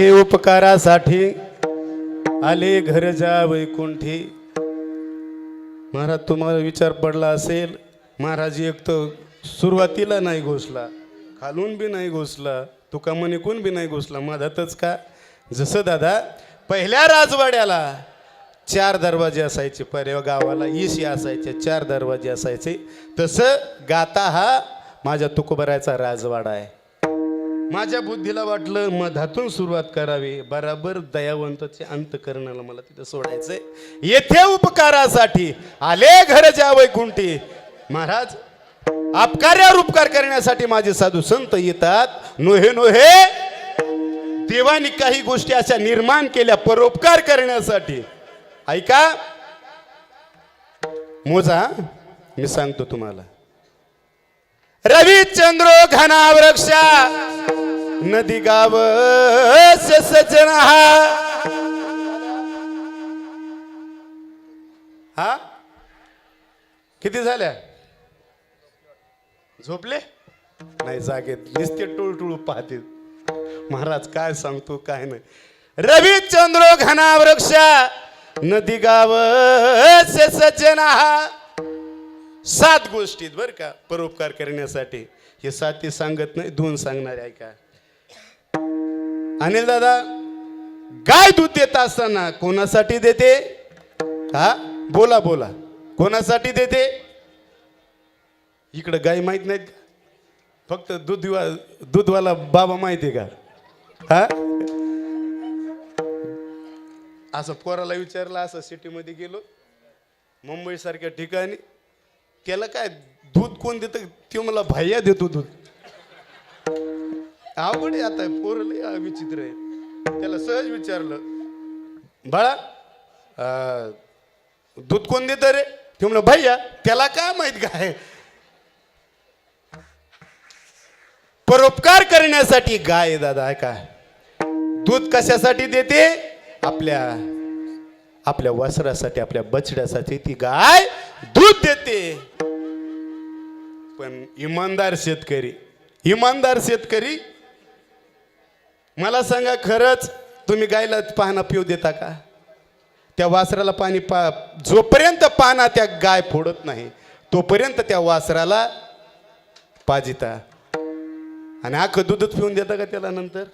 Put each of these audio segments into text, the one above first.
हे उपकारासाठी आले घर जा वैकुंठी. महाराज तुम्हाला विचार पडला असेल महाराज एक तर सुरुवातीला नाही घोसला खालून बी नाही घोसला तुका मनिकून बी नाही घोसला मधातच का? जसं दादा पहिल्या राजवाड्याला चार दरवाजे असायचे पर्या गावाला ईशी असायचे चार दरवाजे असायचे तसं गाता हा माझ्या तुकोबरायचा राजवाडा आहे. माझ्या बुद्धीला वाटलं मधातून सुरुवात करावी. बराबर दयावंतचे अंतकरणाला मला तिथं सोडायचंय. येथे उपकारासाठी आले घर ज्या वैकुंठी. महाराज अपकार्यावर उपकार करण्यासाठी माझे साधू संत येतात. नोहे नोहे. देवानी काही गोष्टी अशा निर्माण केल्या परोपकार करण्यासाठी. ऐका. मोजा मी सांगतो तुम्हाला. रविचंद्रो घना वृक्षा नदी गाव सजना हा हा? किती झाल्या? झोपले? नाही जागेत नुसते टुळटुळू पाहते महाराज काय सांगतो काय नाही. रविचंद्रो घना वृक्ष नदी गाव सजना हा सात गोष्टीत बरं का परोपकार करण्यासाठी. हे साती सांगत नाही दोन सांगणारे ऐका अनिल दादा गाय दूध देत असताना कोणासाठी देते? हा? बोला बोला. कोणासाठी देते? इकडं गाय माहीत नाहीत का? फक्त दूधवा दूधवाला बाबा माहिती आहे का? हा? असं पोराला विचारलं असं सिटीमध्ये गेलो मुंबई सारख्या ठिकाणी. त्याला काय दूध कोण देतं? ते मला भैया देतो दूध. आवड आहे आता पोर लय विचित्र आहे. त्याला सहज विचारलं बाळा अं, दूध कोण देत रे? ते म्हणलं भैया त्याला काय माहीत काय? परोपकार करण्यासाठी गाय दादा आहे काय दूध कशासाठी देते? आपल्या आपल्या वासरासाठी आपल्या बछड्यासाठी ती गाय दूध देते. पण इमानदार शेतकरी इमानदार शेतकरी मला सांगा खरंच तुम्ही गायला पाहणं पिऊ देता का? त्या वासराला पाणी पा जोपर्यंत पाना त्या गाय फोडत नाही तोपर्यंत त्या वासराला पाजिता. आणि अख्खं दूधच पिऊन देता का त्याला नंतर?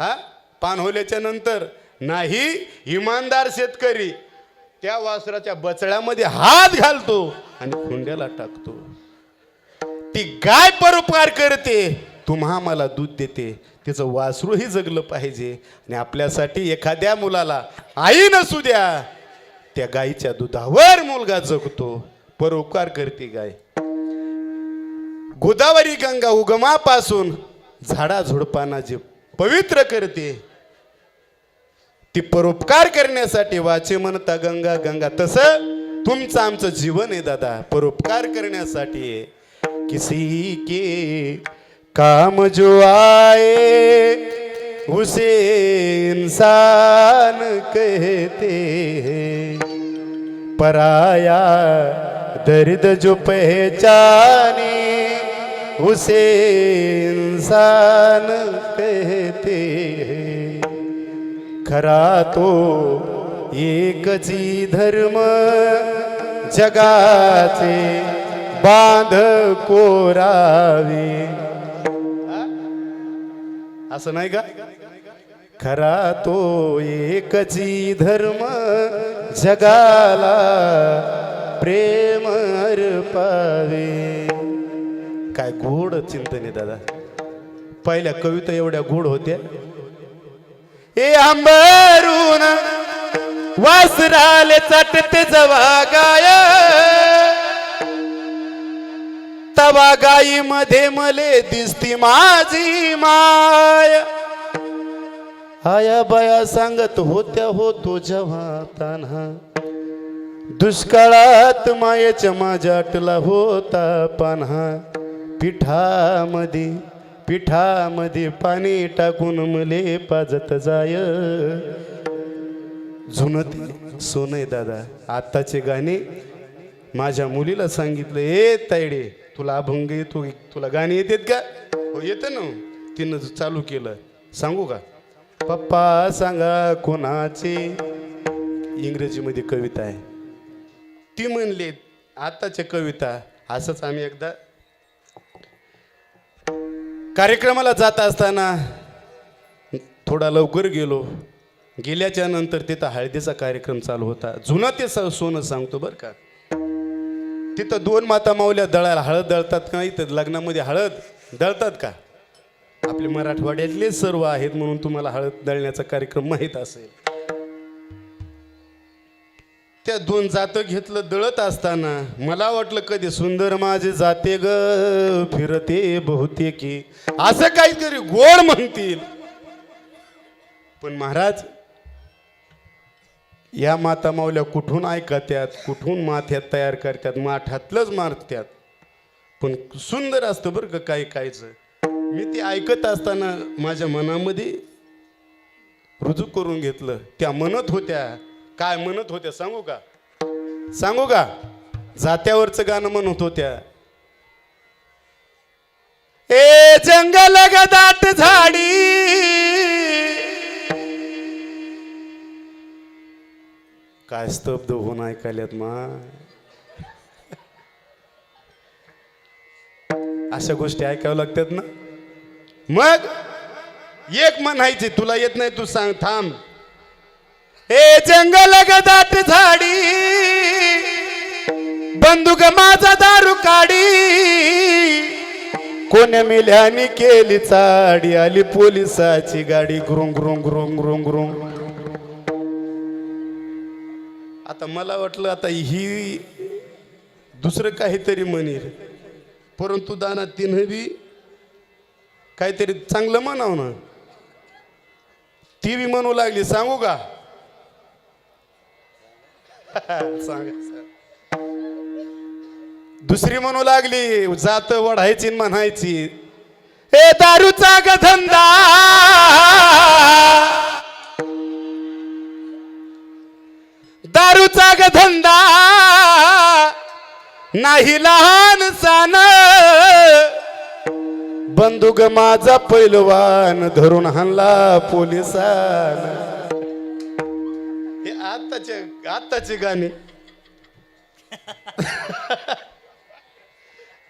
हा? पान होल्याच्या नंतर? नाही इमानदार शेतकरी. त्या वासराच्या बचड्यामध्ये हात घालतो आणि खुंड्याला टाकतो. ती गाय परोपकार करते. तुम्हा मला दूध देते. तिचं वासरूही जगलं पाहिजे. आणि आपल्यासाठी एखाद्या मुलाला आई नसू द्या. त्या गाईच्या दुधावर मुलगा जगतो. परोपकार करते गाय. गोदावरी गंगा उगमापासून झाडा झुडपांना जे पवित्र करते ती परोपकार करण्यासाठी वाचे म्हणता गंगा गंगा. तसं तुमचं आमचं जीवन आहे दादा. परोपकार करण्यासाठी. किसी के काम जो आए उसे इंसान कहते हैं। पराया दर्द जो पहचाने उसे इंसान कहते हैं। खरा तो एकची धर्म जगाचे बांध कोरावे असं नाही का? खरा तो एकची धर्म जगाला प्रेम अर्पावे. काय गोड चिंतने दादा. पहिल्या कविता एवढ्या गोड होत्या. ए आंबरून वासराले चटते जवा गाय तवा गाई मध्ये मले दिसती माझी माय. आया बाया सांगत होत्या होतो जेव्हा तान्हा दुष्काळात मायेच्या माझ्याटला होता पान्हा. पिठामध्ये पिठामध्ये पाणी टाकून मले पाजत जाय. जुनत सोनय दादा आत्ताचे गाणे माझ्या मुलीला सांगितलं ए तायडे तुला अभंग येतो तुला गाणी येतात का? हो येतं ना. तिनं चालू केलं सांगू का? पप्पा सांगा कोणाची? इंग्रजीमध्ये कविता आहे. ती म्हणली आताच्या कविता असंच आम्ही एकदा कार्यक्रमाला जात असताना थोडा लवकर गेलो. गेल्याच्यानंतर तिथं हळदीचा कार्यक्रम चालू होता. जुना ते स- सोनं सांगतो बरं का. तिथं दोन माता माऊल्या दळायला हळद दळतात का? इथं लग्नामध्ये हळद दळतात का? आपले मराठवाड्यातले सर्व आहेत म्हणून तुम्हाला हळद दळण्याचा कार्यक्रम माहीत असेल. त्या दोन जातं घेतलं दळत असताना मला वाटलं कधी सुंदर माझे जाते ग फिरते बहुतेकी. असं काहीतरी गोड म्हणतील. पण महाराज या माता माऊल्या कुठून ऐकत्यात कुठून माथ्यात तयार करतात माठातलंच मारत्यात. पण सुंदर असतं बरं का काही कायचं. मी ते ऐकत असताना माझ्या मनामध्ये रुजू करून घेतलं. त्या म्हणत होत्या काय म्हणत होत्या सांगू का? सांगू का? जात्यावरचं गाणं म्हणत होत्या. ए जंगल गदाट झाडी काय स्तब्ध होऊन ऐकायल्यात मा? अशा गोष्टी ऐकाव्या लागतात ना? मग एक म्हणायची तुला येत नाही तू सांग थांब. ए जंगल ग दाट झाडी बंदूक माझा दारू काढी कोण्या मेल्याने केली चाडी आली पोलिसाची गाडी ग्रुंग ग्रुंग ग्रुंग ग्रुंग ग्रुंग. आता मला वाटलं आता ही दुसरं काहीतरी म्हणेल. परंतु दाना तिनं बी काहीतरी चांगलं म्हणाव ना. ती बी म्हणू लागली सांगू का? सांगा दुसरी म्हणू लागली जात वढायची म्हणायची. हे दारूचा ग धंदा दारूचा ग धंदा. नाही लहान सान. बंदूक माझा पैलवान धरून हाणला पोलिसान. हे आताचे आताचे गाणे.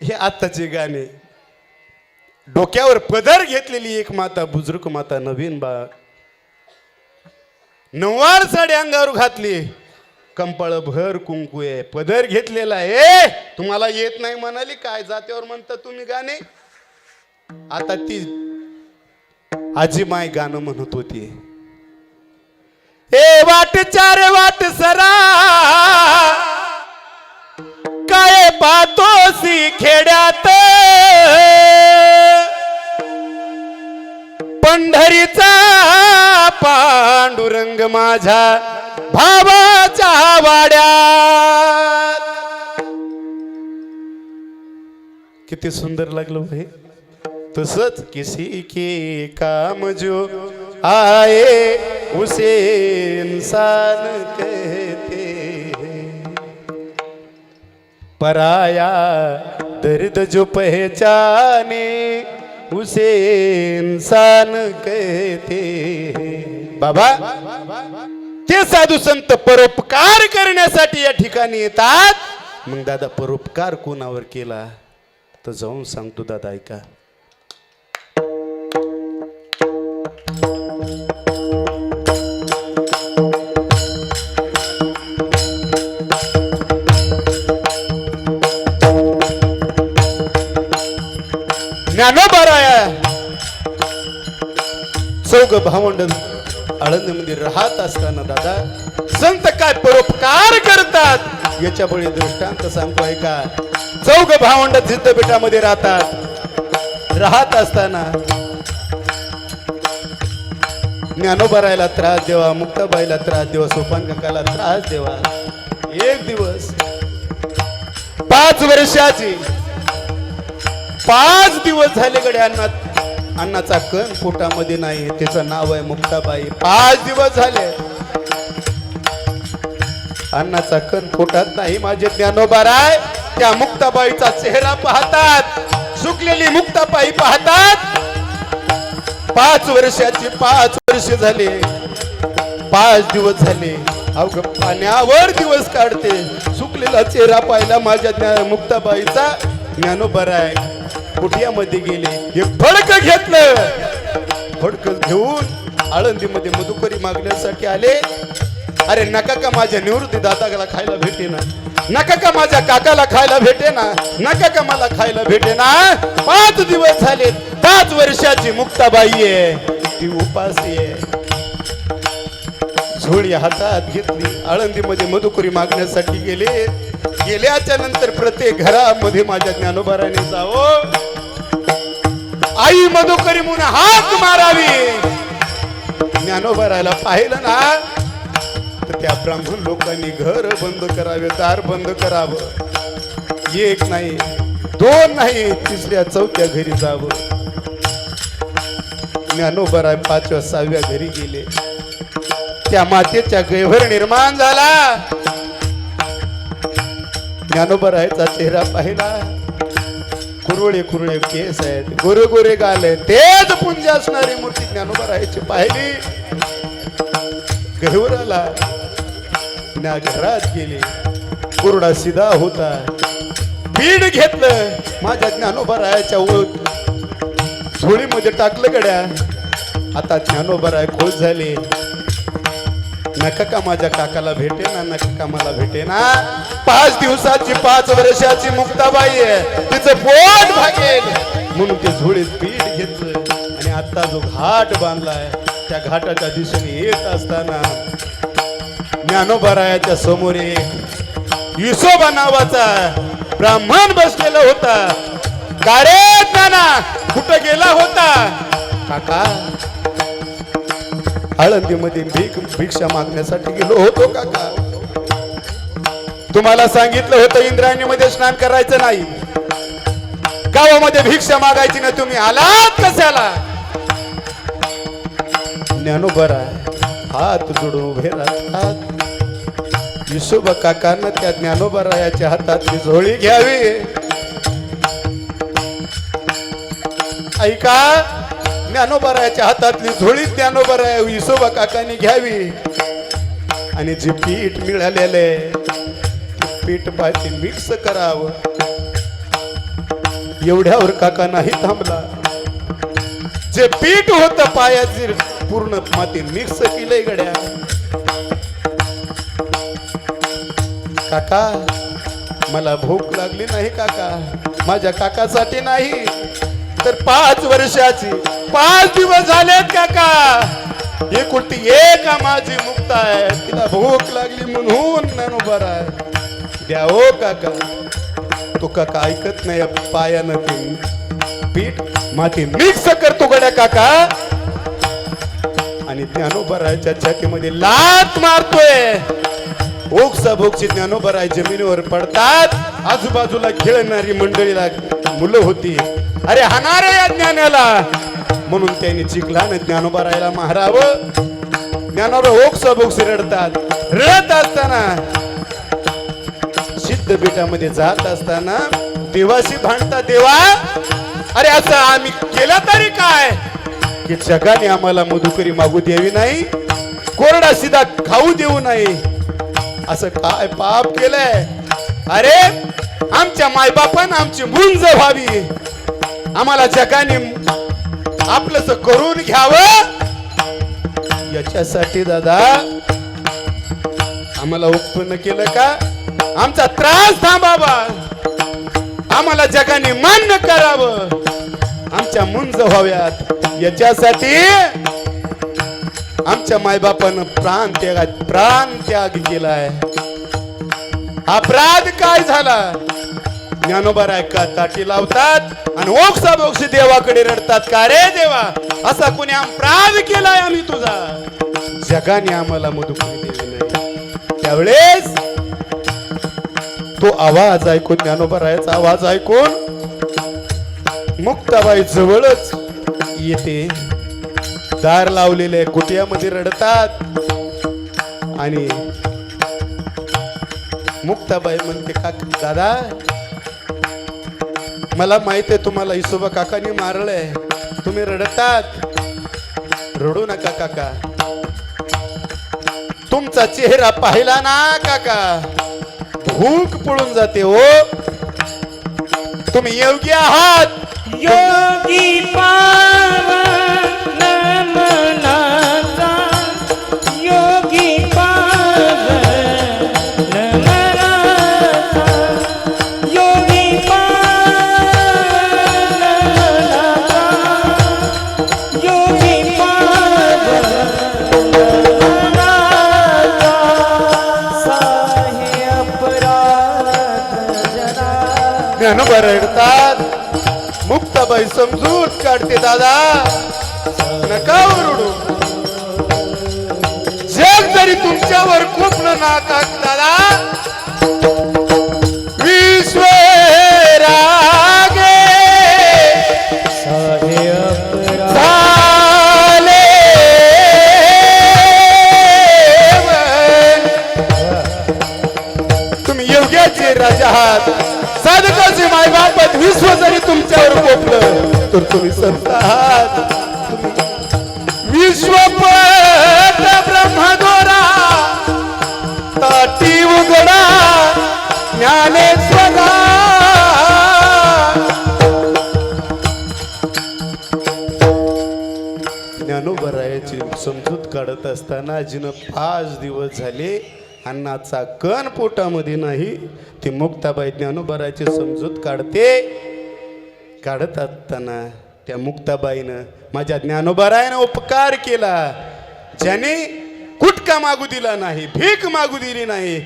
हे आताचे गाणे. डोक्यावर पदर घेतलेली एक माता बुजुर्ग माता नवीन बा नऊवार साडी अंगावर घातली. कंपाळ भर कुंकू आहे पदर घेतलेला आहे. तुम्हाला येत नाही म्हणाली काय जात्यावर म्हणता तुम्ही गाणे? आता ती आजी माय गाणं म्हणत होती. ए वाट चार वाट सरा. काय पातोसी खेड्यात? पंढरीचा पांडुरंग माझा. भावाच्या वाड्यात. किती सुंदर लागलं हे तसच किसी के काम जो आए उसे इंसान कहते पराया दर्द जो पहचाने उसे इंसान कहते हैं. बाबा हे साधू संत परोपकार करण्यासाठी या ठिकाणी येतात. मग दादा परोपकार कोणावर केला? तर जाऊन सांगतो दादा ऐका. ज्ञानोबाराया चौघ भावंड आळंदीमध्ये म्हणजे राहत असताना दादा संत काय परोपकार करतात? याच्यामुळे दृष्टांत सांगतो ऐका. चौघ भावंड सिद्धपीठामध्ये राहतात. राहत असताना ज्ञानोबरायला त्रास देवा मुक्ताबाईला त्रास देवा सोपान काकाला त्रास देवा. एक दिवस पाच वर्षाची पाच दिवस झाले गड्यांना अन्नाचा कण पोटामध्ये नाही त्याचं नाव आहे मुक्ताबाई. पाच दिवस झाले. अन्नाचा कण पोटात नाही माझे ज्ञानोबाराय त्या मुक्ताबाईचा चेहरा पाहतात. सुकलेली मुक्ताबाई पाहतात. पाच वर्षाची पाच वर्ष झाले. पाच दिवस झाले. अवघ पाण्यावर दिवस काढते. सुकलेला चेहरा पाहिला माझ्या ज्ञा मुक्ताबाईचा ज्ञानोबर आहे कुटियामध्ये गेले? हे फडक घेतलं. फडक घेऊन आळंदीमध्ये मधुकरी मागण्यासाठी आले. अरे नका का माझ्या निवृत्ती दादाला खायला भेटे ना? नका का माझ्या काकाला खायला भेटे ना? नका का मला खायला भेटे ना? पाच दिवस झाले पाच वर्षाची मुक्ताबाई आहे. ती उपासी आहे. झोळी हातात घेतली. आळंदीमध्ये मधुकरी मागण्यासाठी गेले. गेल्याच्यानंतर प्रत्येक घरामध्ये माझ्या ज्ञानोबाराने जावं. आई मधुकरी म्हणून हाक मारावी. ज्ञानोबाराला पाहिलं ना तर त्या ब्राह्मण लोकांनी घर बंद करावे दार बंद करावं. एक नाही दोन नाही तिसऱ्या चौथ्या घरी जावं. ज्ञानोबराय पाचव्या सहाव्या घरी गेले. त्या मातेच्या गैभर निर्माण झाला. ज्ञानोबरायचा चेहरा पाहिला. कुरवळे कुरळे केस आहेत गोरे गोरे गाल आहेत. तेच पुंज असणारी मूर्ती ज्ञानोबरायची पाहिली. गैवराला ज्ञा घरात गेली. कुरडा सिधा होता. बीड घेतलं. माझ्या ज्ञानोबरायाच्या झोळीमध्ये टाकलं गड्या. आता ज्ञानोबराय खोश झाले. नका का माझ्या काकाला भेटे ना नका का मला भेटे ना. पाच दिवसाची पाच वर्षाची मुक्ताबाई आहे. तिचं पोट भागेल. म्हणून ते झोळीत पीठ घेतलं. आणि आता जो घाट बांधलाय त्या घाटाच्या दिशेने येत असताना ज्ञानोबरायाच्या समोर एक युसोबा नावाचा ब्राह्मण बसलेला होता. गाडे ज्ञाना कुठं गेला होता? काका आळंदीमध्ये भीक भिक्षा मागण्यासाठी गेलो होतो काका तुम्हाला सांगितलं होतं इंद्रायणीमध्ये स्नान करायचं नाही. गावामध्ये भिक्षा मागायची ना तुम्ही आलात कशाला? ज्ञानोबरा हात जोडून उभे राहतात विशोबा काकांना त्या ज्ञानोबरायाच्या हातातली झोळी घ्यावी. ऐका ज्ञानोबरायाच्या हातातली झोळी ज्ञानोबराया विसोबा काकांनी घ्यावी. आणि जे पीठ मिळालेलं आहे पीठ पाहिजे मिक्स करावं. एवढ्यावर काका नाही थांबला. जे पीठ होत पायाचे पूर्ण माती मिक्स केलंय गड्या. काका मला भूक लागली नाही काका. माझ्या काकासाठी नाही. तर पाच वर्षाची पाच दिवस झालेत काका. हे कुठे एक माझी मुक्त आहे. तिला भूक लागली म्हणून नन उभा आहे द्या हो काका. तो काका ऐकत नाही पायानं ते पीठ माती मिक्स करतो गड्या काका. आणि ज्ञानोबराच्या छातीमध्ये लात मारतोय. ओक्सा भोगची ज्ञानोबराय जमिनीवर पडतात. आजूबाजूला खेळणारी मंडळीला मुलं होती. अरे हाणारे या ज्ञानाला. म्हणून त्यांनी चिखलानं ज्ञानोबरायला महाराव ज्ञानावर ओक्स बोक्स रडतात. रडत असताना सिद्ध बेटामध्ये जात असताना देवाशी भांडता देवा अरे असं आम्ही केलं तरी काय? की जगाने आम्हाला मधुकरी मागू द्यावी नाही कोरडा सिधा खाऊ देऊ नाही. असं काय पाप केलंय? अरे आमच्या मायबापान आमची मुंज व्हावी. आम्हाला जगाने आपलंच करून घ्यावं. याच्यासाठी दादा आम्हाला उत्पन्न केलं का? आमचा त्रास थांबावा. आम्हाला जगाने मान्य करावं. आमच्या मुंज व्हाव्यात. याच्यासाठी आमच्या मायबापानं प्राण त्याग प्राण त्याग केलाय. अपराध काय झाला? ज्ञानोबा का ताटी लावतात आणि ओक्सा बोक्षी देवाकडे रडतात. का रे देवा? असा कोणी अपराध केलाय आम्ही तुझा. जगाने आम्हाला मधुकरी दिली नाही त्यावेळेस तो आवाज ऐकून ज्ञानोबरायाचा आवाज ऐकून मुक्ताबाई जवळच येते. दार लावलेले कुटियामध्ये रडतात. आणि मुक्ताबाई म्हणते का दादा मला माहीत आहे तुम्हाला इसोबा काकाने मारलंय. तुम्ही रडतात. रडू नका काका. तुमचा चेहरा पाहिला ना काका. भूक पळून जाते हो. तुम्ही योगी आहात. योगी पावन ज्ञानोबा रडतात मुक्ताबाई समजूत काढते दादा. नका ओरडू. जग जरी तुमच्यावर खूप न नाकाक दादा. तुम्ही योग्याचे राजा आहात. माय विश्व जरी तुमच्यावर कोपलं तर तुम्ही संत आहात. तुम्ही ब्रह्मदोरा ताटी उघडा ज्ञानेश्वरा ज्ञानोबरायाची समजूत काढत असताना जिनं पाच दिवस झाले अन्नाचा कण पोटामध्ये नाही ती मुक्ताबाई ज्ञानोबराची समजूत काढते. काढत असताना त्या मुक्ताबाईनं माझ्या ज्ञानोबरायनं उपकार केला. ज्याने कुटका मागू दिला नाही भीक मागू दिली नाही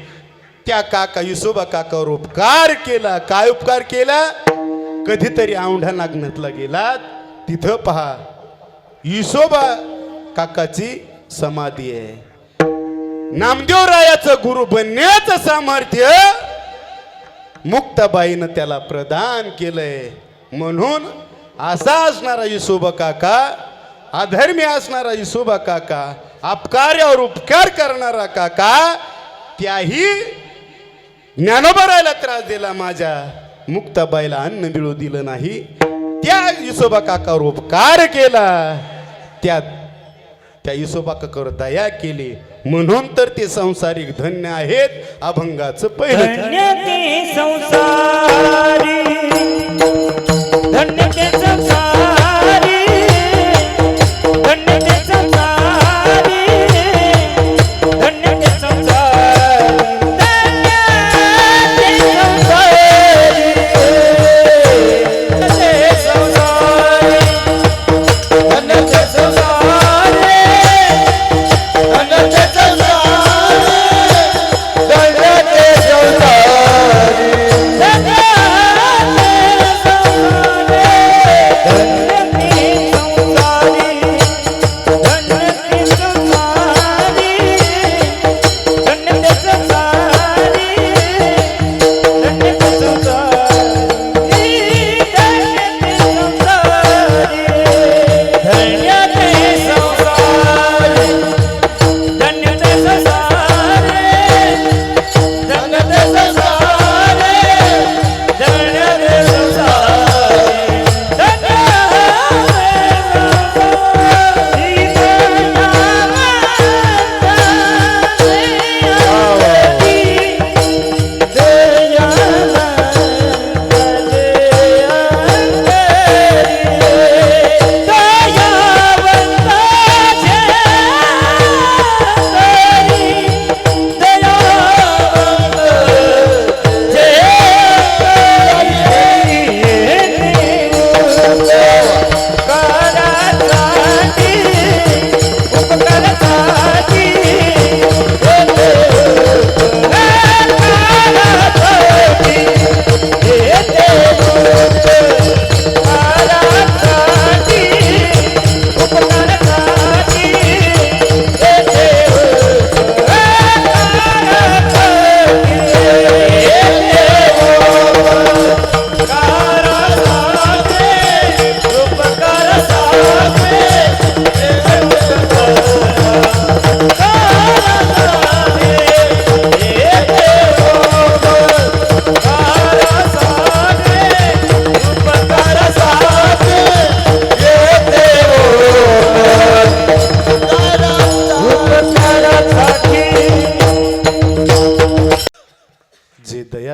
त्या काका युसोबा काकावर उपकार केला. काय उपकार केला? कधीतरी औंढा नागनाथला गेलात. तिथं पहा युसोबा काकाची समाधी आहे. नामदेव रायाचं गुरु बनण्याचं सामर्थ्य मुक्ताबाईनं त्याला प्रदान केलंय. म्हणून असा असणारा युसोबा काका अधर्मी असणारा युसोबा काका अपकार्यावर उपकार करणारा काका त्याही ज्ञानोबरायला त्रास दिला माझ्या. मुक्ताबाईला अन्न मिळू दिलं नाही. त्या युसोबा काकावर उपकार केला. त्या त्या युसोबा काकावर दया केली. म्हणून तर ते संसारिक धन्य आहेत. अभंगाचं पहिलं धन्य ते संसारी. धन्य ते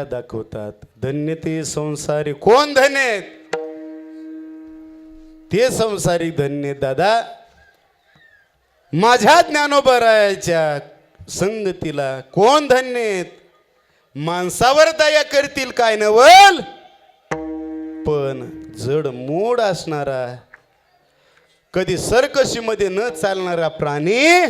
दया दाखवतात. धन्य ते संसारी. कोण धन्य आहेत? ते संसारी धन्य दादा. माझ्या ज्ञानोबरायाच्या संगतीला कोण धन्य आहेत? माणसावर दया करतील काय नवल? पण जड मूड असणारा कधी सरकशीमध्ये न चालणारा प्राणी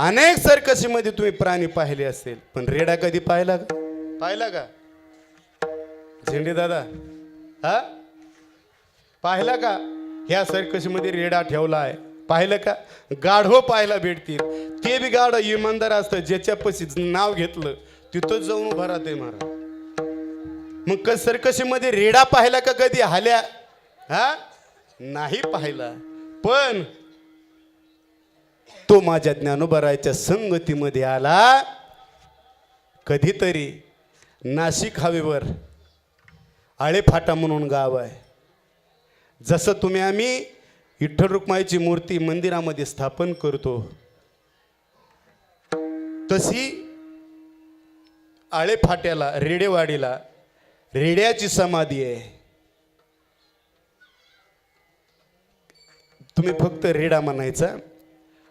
अनेक सरकशीमध्ये तुम्ही प्राणी पाहिले असेल पण रेडा कधी पाहिला का? पाहिला का? झेंडे दादा. हा? पाहिला का? ह्या सर्कशीमध्ये रेडा ठेवला आहे. पाहिलं का? गाढव पाहायला भेटतील. ते बी गाढ इमानदार असतं ज्याच्यापाशी नाव घेतलं तिथंच जाऊन उभा राहते महाराज. मग क सर्कशीमध्ये रेडा पाहिला का कधी? हाल्या? हा? नाही पाहिला. पण तो माझ्या ज्ञानोबरायच्या संगतीमध्ये आला. कधीतरी नाशिक हवेवर आळेफाटा म्हणून गाव आहे. जसं तुम्ही आम्ही विठ्ठल रुक्माईची मूर्ती मंदिरामध्ये स्थापन करतो तशी आळेफाट्याला रेडेवाडीला रेड्याची समाधी आहे. तुम्ही फक्त रेडा म्हणायचा.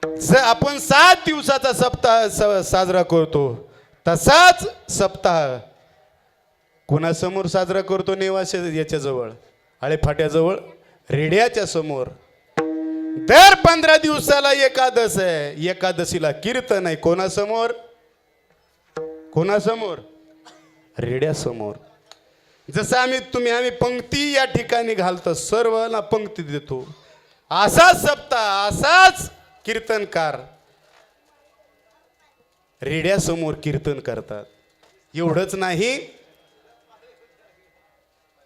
जर आपण सात दिवसाचा सप्ताह स- साजरा करतो तसाच सप्ताह कोणासमोर साजरा करतो नेवासे याच्याजवळ? आळेफाट्याजवळ? रेड्याच्या समोर? दर पंधरा दिवसाला एकादश आहे. एकादशीला कीर्तन आहे. कोणासमोर? कोणासमोर? रेड्यासमोर. जसं आम्ही तुम्ही आम्ही पंक्ती या ठिकाणी घालतो सर्वांना पंक्ती देतो. असाच सप्ताह असाच कीर्तनकार. रेड्यासमोर कीर्तन करतात. एवढंच नाही.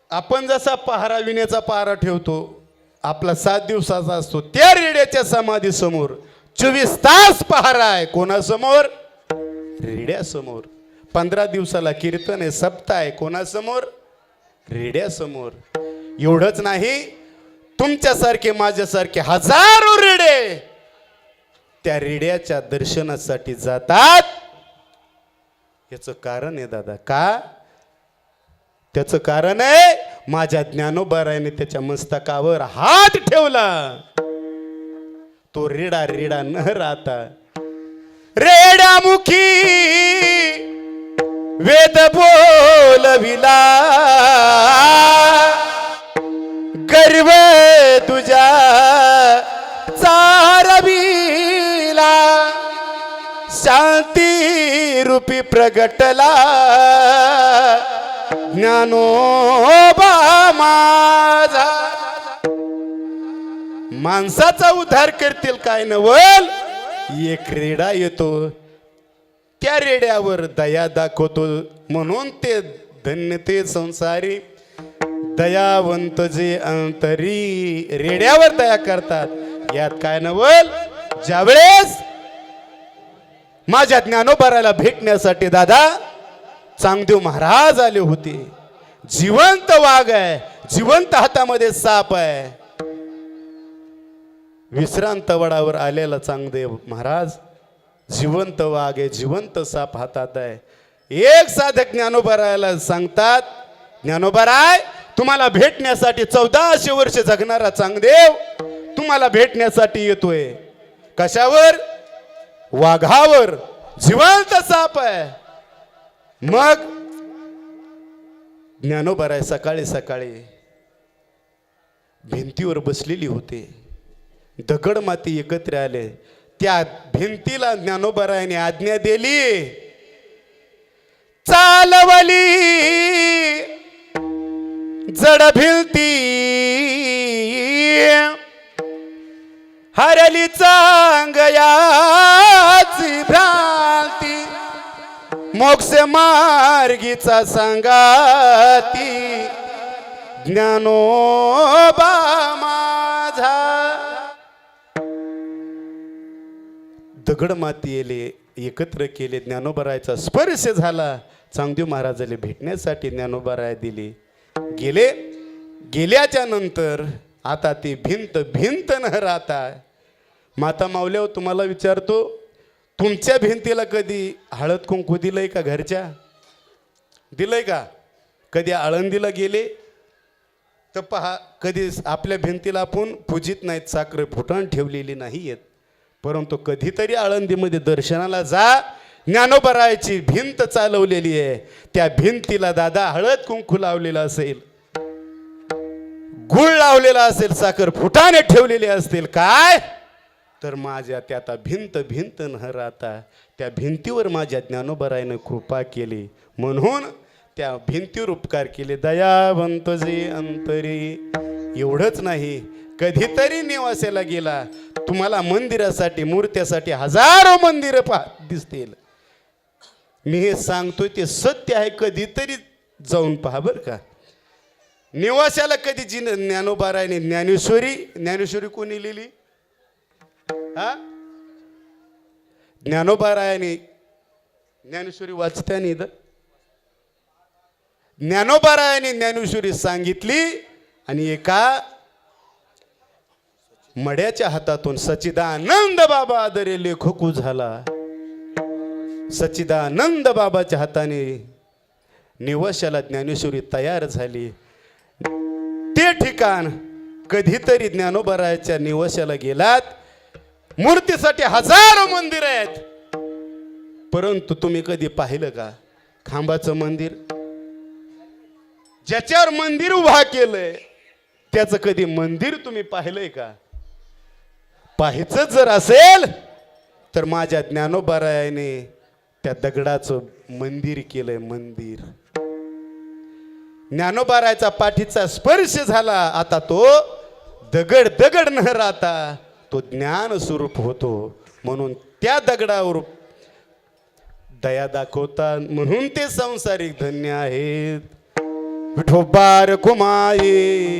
आपण जसा पहारा विण्याचा पहारा ठेवतो आपला सात दिवसाचा असतो त्या रेड्याच्या समाधीसमोर चोवीस तास पहारा आहे. कोणासमोर? रेड्यासमोर. पंधरा दिवसाला कीर्तन आहे सप्ताह आहे. कोणासमोर? रेड्यासमोर. एवढंच नाही. तुमच्यासारखे माझ्यासारखे हजारो रेडे त्या रेड्याच्या दर्शनासाठी जातात. याचं कारण आहे दादा का? त्याचं कारण आहे माझ्या ज्ञानोबारायने त्याच्या मस्तकावर हात ठेवला. तो रेडा रेडा न राहता रेडामुखी वेद बोलविला. गर्व तुझ्या प्रगटला. ज्ञानोबा माझा. माणसाचा उद्धार करतील काय नवल? एक रेडा येतो. त्या रेड्यावर दया दाखवतो. म्हणून ते धन्य ते संसारी. दयावंत जे अंतरी रेड्यावर दया करतात. यात काय नवल? ज्यावेळेस माझ्या ज्ञानोबाराला भेटण्यासाठी दादा चांगदेव महाराज आले होते. जिवंत वाघ आहे जिवंत हातामध्ये साप आहे. विश्रांत वडावर आलेला चांगदेव महाराज जिवंत वाघ आहे जिवंत साप हातात आहे. एक साधक ज्ञानोबरायला सांगतात ज्ञानोबराय तुम्हाला भेटण्यासाठी चौदाशे वर्ष जगणारा चांगदेव तुम्हाला भेटण्यासाठी येतोय. कशावर? वाघावर जिवंत साप आहे. मग ज्ञानोबराय सकाळी सकाळी भिंतीवर बसलेली होती. दगड माती एकत्र आले. त्या भिंतीला ज्ञानोबरायाने आज्ञा दिली. चालवली. जड भिंती. हरली चांगया. मोक्ष मार्गीचा संगाती. ज्ञानोबा माझा. दगड माती येले एकत्र केले ज्ञानोबरायचा स्पर्श झाला. चांगदेव महाराजाला भेटण्यासाठी ज्ञानोबराय दिली. गेले. गेल्याच्यानंतर आता ती भिंत भिंत न राहता. माता माऊल्यावर तुम्हाला विचारतो तुमच्या भिंतीला कधी हळद कुंकू दिलंय का घरच्या? दिलंय का? कधी आळंदीला गेले? तर पहा कधी आपल्या भिंतीला आपण पूजित नाहीत साखरे फुटण ठेवलेली नाही आहेत परंतु कधीतरी आळंदीमध्ये दर्शनाला जा ज्ञानोबरायची भिंत चालवलेली आहे. त्या भिंतीला दादा हळद कुंकू लावलेला असेल. गुळ लावलेला असेल साखर फुटाने ठेवलेले असतील. काय? तर माझ्या त्या आता भिंत भिंत न राहता त्या भिंतीवर माझ्या ज्ञानोबरायनं कृपा केली. म्हणून त्या भिंतीवर उपकार केले. दयावंत जे अंतरी. एवढंच नाही कधीतरी निवासाला गेला. तुम्हाला मंदिरासाठी मूर्त्यासाठी हजारो मंदिरं पहा दिसतील. मी हे सांगतोय ते सत्य आहे कधीतरी जाऊन पहा बरं का. निवासाला कधी जी ज्ञानोबारायने ज्ञानेश्वरी ज्ञानेश्वरी कोणी लिहिली? हा? ज्ञानोबारायाने ज्ञानेश्वरी वाचत्याने इथं. ज्ञानोबारायाने ज्ञानेश्वरी सांगितली आणि एका मड्याच्या हातातून सचिदानंद बाबा आदरे लेखकू झाला. सचिदानंद बाबाच्या हाताने निवशाला ज्ञानेश्वरी तयार झाली. ते ठिकाण कधीतरी ज्ञानोबरायाच्या निवशाला गेलात. मूर्तीसाठी हजारो मंदिर आहेत. परंतु तुम्ही कधी पाहिलं का? खांबाचं मंदिर? ज्याच्यावर मंदिर उभा केलंय त्याचं कधी मंदिर तुम्ही पाहिलंय का? पाहायचं जर असेल तर माझ्या ज्ञानोबारायाने त्या दगडाचं मंदिर केलंय मंदिर. ज्ञानोबारायचा पाठीचा स्पर्श झाला आता तो दगड दगड न राहता तो ज्ञान स्वरूप होतो म्हणून त्या दगडावर दया दाखवतात म्हणून ते संसारिक धन्य आहेत. विठोबार कुमाई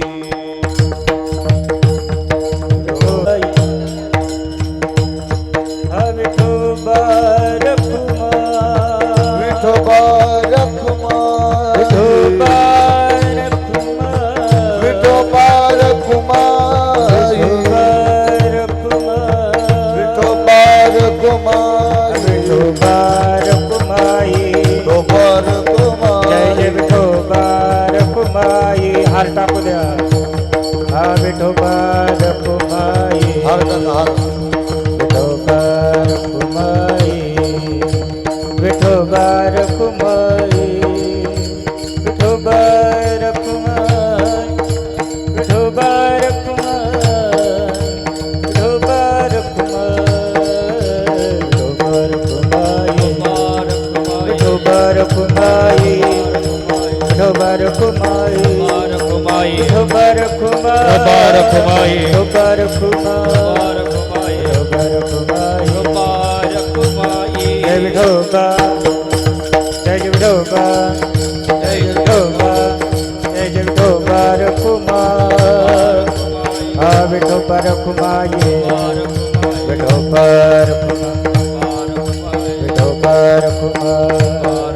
मुबारक माए मुबारक माए मुबारक माए मुबारक माए जय विठोबा जय विठोबा जय विठोबा जय विठोबा रखुमा आ विठोबा रखुमाए विठोबा रखुमा विठोबा रखुमा